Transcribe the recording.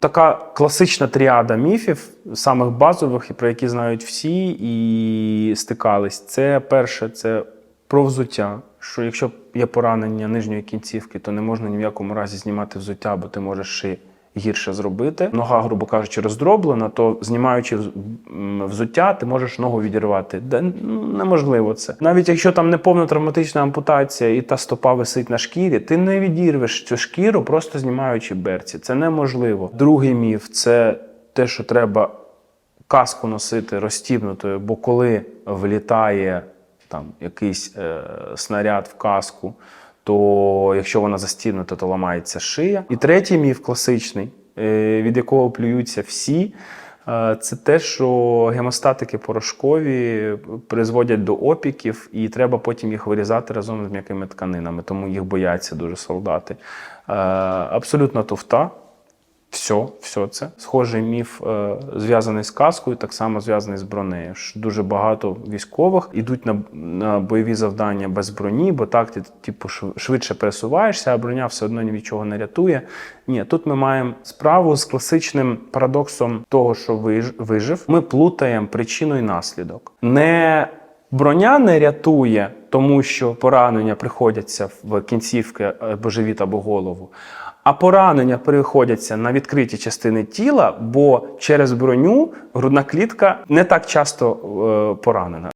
Така класична тріада міфів, самих базових, і про які знають всі і стикались. Це перше, це про взуття. Що якщо є поранення нижньої кінцівки, то не можна ні в якому разі знімати взуття, бо ти можеш ще гірше зробити. Нога, грубо кажучи, роздроблена, то знімаючи взуття, ти можеш ногу відірвати. Де ну, неможливо це. Навіть якщо там не повна травматична ампутація і та стопа висить на шкірі, ти не відірвеш цю шкіру, просто знімаючи берці. Це неможливо. Другий міф це те, що треба каску носити розстібнутою, бо коли влітає там якийсь е, снаряд в каску, то якщо вона застібнута, то ламається шия. І третій міф класичний, е, від якого плюються всі. е, Це те, що гемостатики порошкові призводять до опіків, і треба потім їх вирізати разом з м'якими тканинами, тому їх бояться дуже солдати. Е, Абсолютно туфта. Все, все це. Схожий міф е, зв'язаний з каскою, так само зв'язаний з бронею. Що Дуже багато військових йдуть на, на бойові завдання без броні, бо так ти типу, швидше пересуваєшся, а броня все одно ні від чого не рятує. Ні, тут ми маємо справу з класичним парадоксом того, що виж- вижив. Ми плутаємо причину і наслідок. Не Броня не рятує, тому що поранення приходяться в кінцівки або живіт або голову. А поранення приходяться на відкриті частини тіла, бо через броню грудна клітка не так часто е, поранена.